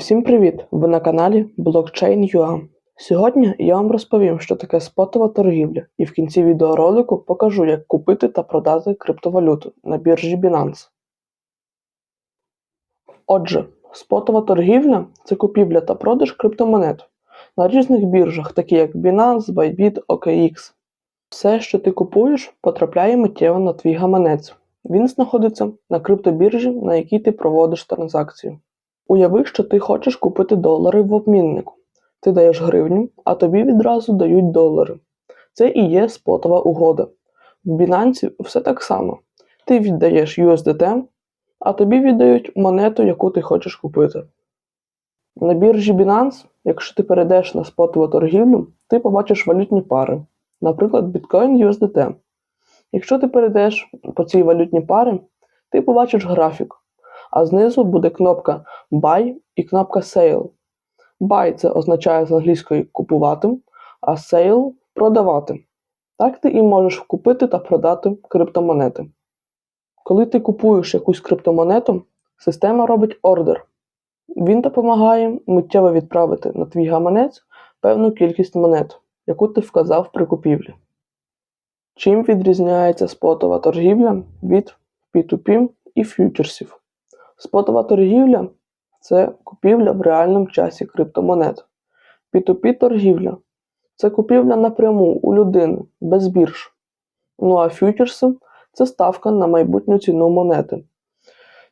Всім привіт! Ви на каналі Blockchain.ua. Сьогодні я вам розповім, що таке спотова торгівля, і в кінці відеоролику покажу, як купити та продати криптовалюту на біржі Binance. Отже, спотова торгівля це купівля та продаж криптомонет на різних біржах, такі як Binance, Bybit, OKX. Все, що ти купуєш, потрапляє миттєво на твій гаманець. Він знаходиться на криптобіржі, на якій ти проводиш транзакцію. Уяви, що ти хочеш купити долари в обміннику. Ти даєш гривню, а тобі відразу дають долари. Це і є спотова угода. В Binance все так само. Ти віддаєш USDT, а тобі віддають монету, яку ти хочеш купити. На біржі Binance, якщо ти перейдеш на спотову торгівлю, ти побачиш валютні пари, наприклад, Bitcoin USDT. Якщо ти перейдеш по цій валютній парі, ти побачиш графік, а знизу буде кнопка Buy і кнопка Sale. Buy це означає з англійської купувати, а Sale продавати. Так ти і можеш купити та продати криптомонети. Коли ти купуєш якусь криптомонету, система робить ордер. Він допомагає миттєво відправити на твій гаманець певну кількість монет, яку ти вказав при купівлі. Чим відрізняється спотова торгівля від P2P і фьючерсів? Спотова торгівля це купівля в реальному часі криптомонет. P2P торгівля це купівля напряму у людини без бірж. Ну а фьючерси це ставка на майбутню ціну монети.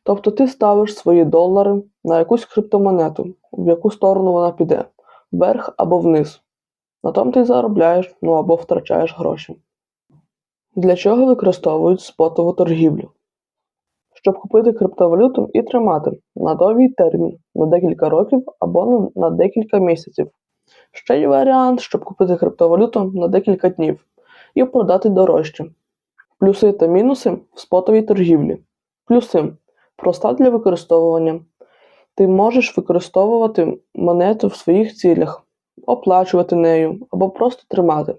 Тобто ти ставиш свої долари на якусь криптомонету, в яку сторону вона піде, вверх або вниз. На тому ти заробляєш, ну або втрачаєш гроші. Для чого використовують спотову торгівлю? Щоб купити криптовалюту і тримати на довгий термін на декілька років або на, декілька місяців. Ще є варіант, щоб купити криптовалюту на декілька днів і продати дорожче. Плюси та мінуси в спотовій торгівлі. Плюси проста для використовування. Ти можеш використовувати монету в своїх цілях, оплачувати нею або просто тримати.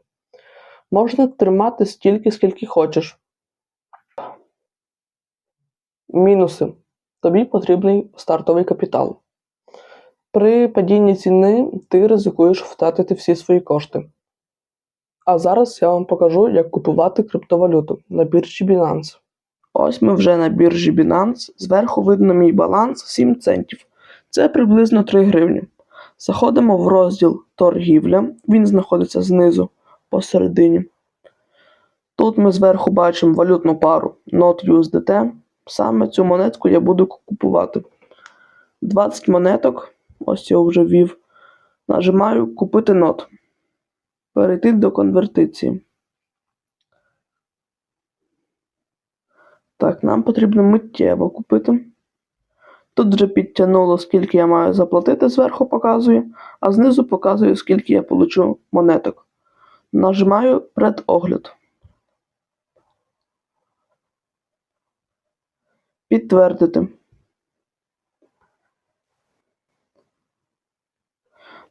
Можна тримати стільки, скільки хочеш. Мінуси. Тобі потрібний стартовий капітал. При падінні ціни ти ризикуєш втратити всі свої кошти. А зараз я вам покажу, як купувати криптовалюту на біржі Binance. Ось ми вже на біржі Binance. Зверху видно мій баланс 7 центів. Це приблизно 3 гривні. Заходимо в розділ торгівля, він знаходиться знизу посередині. Тут ми зверху бачимо валютну пару NOT USDT. Саме цю монетку я буду купувати. 20 монеток, ось я вже ввів. Нажимаю Купити нот. Перейти до конвертиції. Так, нам потрібно миттєво купити. Тут вже підтягнуло, скільки я маю заплатити, зверху показує, а знизу показує, скільки я получу монеток. Нажимаю предогляд. Підтвердити.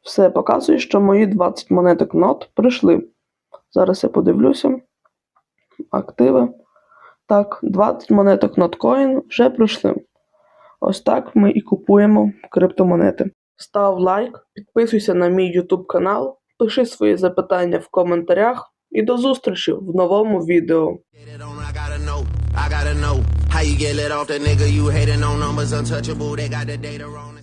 Все показує, що мої 20 монеток нот прийшли. Зараз я подивлюся. Активи. Так, 20 монеток NotCoin вже прийшли. Ось так ми і купуємо криптомонети. Став лайк, підписуйся на мій YouTube канал, пиши свої запитання в коментарях і до зустрічі в новому відео. I gotta know, how you get let off that nigga you hating on numbers untouchable. They got the data on it.